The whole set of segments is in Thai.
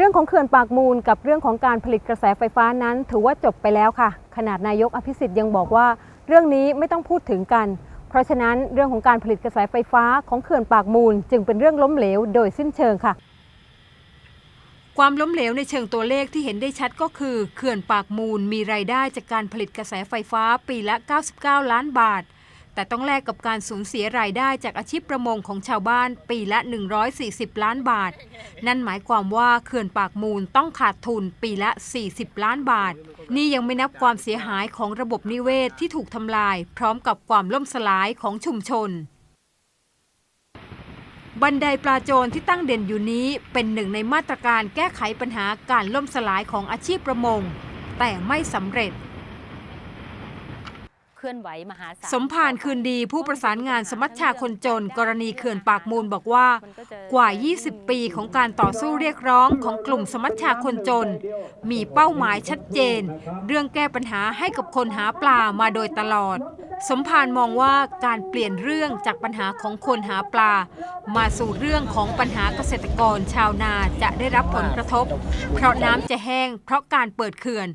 เรื่องของเขื่อนปากมูลกับเรื่องของการผลิตกระแสไฟฟ้านั้น ถือว่าจบไปแล้วค่ะ ขนาดนายกอภิสิทธิ์ยังบอกว่า เรื่องนี้ไม่ต้องพูดถึงกัน เพราะฉะนั้นเรื่องของการผลิตกระแสไฟฟ้าของเขื่อนปากมูล จึงเป็นเรื่องล้มเหลวโดยสิ้นเชิงค่ะ ความล้มเหลวในเชิงตัวเลขที่เห็นได้ชัดก็คือเขื่อนปากมูลมีรายได้จากการผลิตกระแสไฟฟ้าปีละ 99 ล้านบาท แต่ต้องแลกกับการสูญเสียรายได้จากอาชีพประมงของชาวบ้านปีละ 140 ล้านบาท นั่นหมายความว่าเขื่อนปากมูลต้องขาดทุนปีละ 40 ล้านบาท นี่ยังไม่นับความเสียหายของระบบนิเวศที่ถูกทำลาย พร้อมกับความล่มสลายของชุมชนบันไดปลาโจรที่ตั้งเด่นอยู่นี้เป็นหนึ่งในมาตรการแก้ไขปัญหาการล่มสลายของอาชีพประมง แต่ไม่สำเร็จ เคลื่อนไหวมหาศาลสมภารคืนดีผู้ประสานงานสมัชชาคนจน กรณีเขื่อนปากมูลบอกว่า กว่า 20 ปีของการต่อสู้เรียกร้องของกลุ่มสมัชชาคนจน มีเป้าหมายชัดเจน เรื่องแก้ปัญหาให้กับคนหาปลามาโดยตลอด สมภารมองว่าการเปลี่ยนเรื่องจากปัญหาของคนหาปลา มาสู่เรื่องของปัญหาเกษตรกรชาวนาจะได้รับผลกระทบ เพราะน้ำจะแห้ง เพราะการเปิดเขื่อน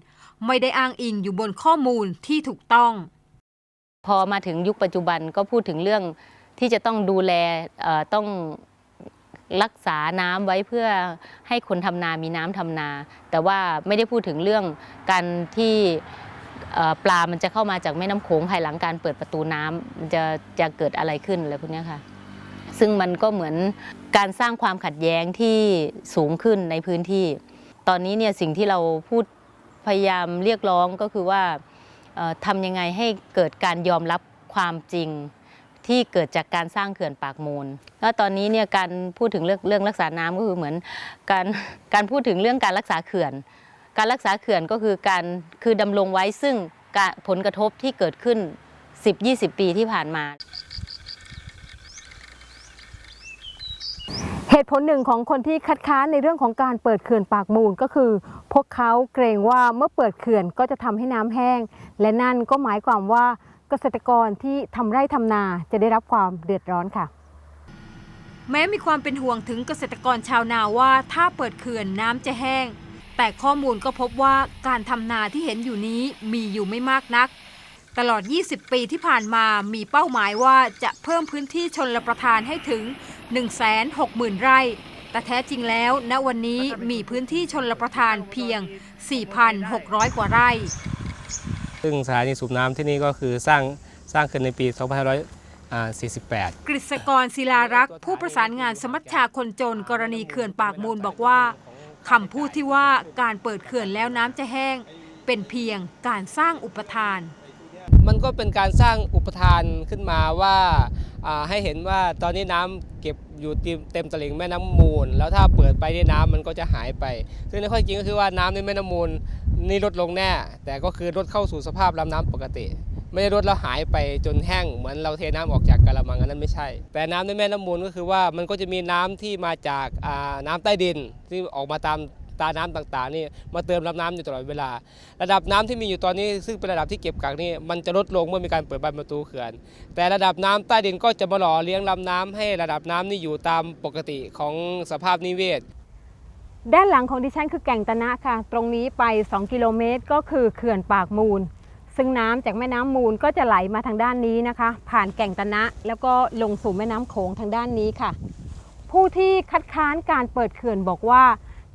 ไม่ได้อ้างอิงอยู่บนข้อมูลที่ถูกต้อง พอมาถึงยุคปัจจุบันก็พูดถึงเรื่องที่จะต้องดูแลต้องรักษาน้ำไว้เพื่อให้คนทำนามีน้ำทำนา แต่ว่าไม่ได้พูดถึงเรื่องการที่ปลา มันจะเข้ามาจากแม่น้ำโขงภายหลังการเปิดประตูน้ำมันจะจะเกิดอะไรขึ้นอะไรพวกนี้ค่ะ ซึ่งมันก็เหมือนการสร้างความขัดแย้งที่สูงขึ้นในพื้นที่ ตอนนี้เนี่ยสิ่งที่เราพูดพยายามเรียกร้องก็คือว่า ทำยังไงให้เกิดการยอมรับความจริงที่เกิดจากการสร้างเขื่อนปากมูล แล้วตอนนี้เนี่ยการพูดถึงเรื่องเรื่องรักษาน้ำก็คือเหมือนการการพูดถึงเรื่องการรักษาเขื่อน การรักษาเขื่อนก็คือการคือดำรงไว้ซึ่งผลกระทบที่เกิดขึ้น 10-20 ปีที่ผ่านมา เหตุผลหนึ่งของคนที่คัดค้านในเรื่องของการเปิดเขื่อนปากมูลก็คือ พวกเขาเกรงว่าเมื่อเปิดเขื่อนก็จะทำให้น้ำแห้ง และนั่นก็หมายความว่าเกษตรกรที่ทำไร่ทำนาจะได้รับความเดือดร้อนค่ะ แม้มีความเป็นห่วงถึงเกษตรกรชาวนาว่าถ้าเปิดเขื่อนน้ำจะแห้ง แต่ข้อมูลก็พบว่าการทำนาที่เห็นอยู่นี้มีอยู่ไม่มากนัก ตลอด 20 ปีที่ผ่านมามีเป้าหมายว่าจะเพิ่มพื้นที่ชนรประทานให้ถึง 160,000 ไร่ แต่แท้จริงแล้ว ณวันนี้มีพื้นที่ชนรประทานเพียง 4,600 กว่าไร่ ซึ่งสถานีสูบน้ำที่นี่ก็คือสร้างสร้างขึ้นในปี 2548 กฤษกรศิลารักษ์ผู้ประสานงานสมัชชาคนจนกรณีเขื่อนปากมูลบอกว่าคำพูดที่ว่าการเปิดเขื่อนแล้วน้ำจะแห้ง เป็นเพียงการสร้างอุปทาน มันก็เป็นการสร้างอุปทานขึ้นมาว่าอ่าให้เห็นว่าตอนนี้น้ำเก็บ อยู่เต็มตลิ่งแม่น้ำมูล แล้วถ้าเปิดไปในี่น้ำมันก็จะหายไป ซึ่งในข้อจริงก็คือว่าน้ำในแม่น้ำมูลนี่ลดลงแน่ แต่ก็คือลดเข้าสู่สภาพลำน้ำปกติ ไม่ได้ลดแล้วหายไปจนแห้งเหมือนเราเทน้ำออกจากกระมังอันนั้นไม่ใช่ แต่น้ำในแม่น้ำมูลก็คือว่ามันก็จะมีน้ำที่มาจากน้ำใต้ดินที่ออกมาตาม ตาน้ำต่างๆนี่มาเติมลำน้ำอยู่ตลอดเวลา ระดับน้ำที่มีอยู่ตอนนี้ซึ่งเป็นระดับที่เก็บกักนี่มันจะลดลงเมื่อมีการเปิดบานประตูเขื่อน แต่ระดับน้ำใต้ดินก็จะมาหล่อเลี้ยงลำน้ำให้ระดับน้ำนี่อยู่ตามปกติของสภาพนิเวศด้านหลังของดิฉันคือแก่งตะนะค่ะ ตรงนี้ไป 2 กิโลเมตรก็คือเขื่อนปากมูล ซึ่งน้ำจากแม่น้ำมูลก็จะไหลมาทางด้านนี้นะคะ ผ่านแก่งตะนะ แล้วก็ลงสู่แม่น้ำโขงทางด้านนี้ค่ะ ผู้ที่คัดค้านการเปิดเขื่อนบอกว่า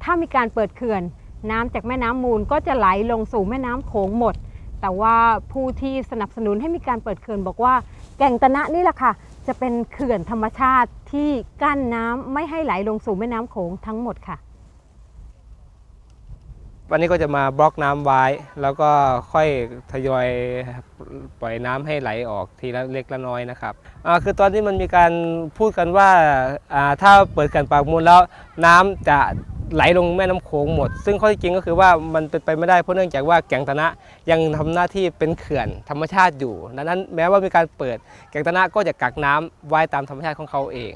ถ้ามีการเปิดเขื่อน น้ำจากแม่น้ำมูลก็จะไหลลงสู่แม่น้ำโขงหมด แต่ว่าผู้ที่สนับสนุนให้มีการเปิดเขื่อนบอกว่า แก่งตะนะนี่แหละค่ะ จะเป็นเขื่อนธรรมชาติที่กั้นน้ำไม่ให้ไหลลงสู่แม่น้ำโขงทั้งหมดค่ะ วันนี้ก็จะมาบล็อกน้ำไว้ แล้วก็ค่อยทยอยปล่อยน้ำให้ไหลออกทีละเล็กละน้อยนะครับอ่าคือตอนที่มันมีการพูดกันว่าอ่าถ้าเปิดเขื่อนปากมูลแล้วน้ำจะ ไหลลงแม่น้ำโขงหมด ซึ่งข้อที่จริงก็คือว่ามันเป็นไปไม่ได้เพราะเนื่องจากว่าแก่งตะนะยังทำหน้าที่เป็นเขื่อนธรรมชาติอยู่ดังนั้นแม้ว่ามีการเปิดแก่งตะนะก็จะกักน้ำไว้ตามธรรมชาติของเขาเอง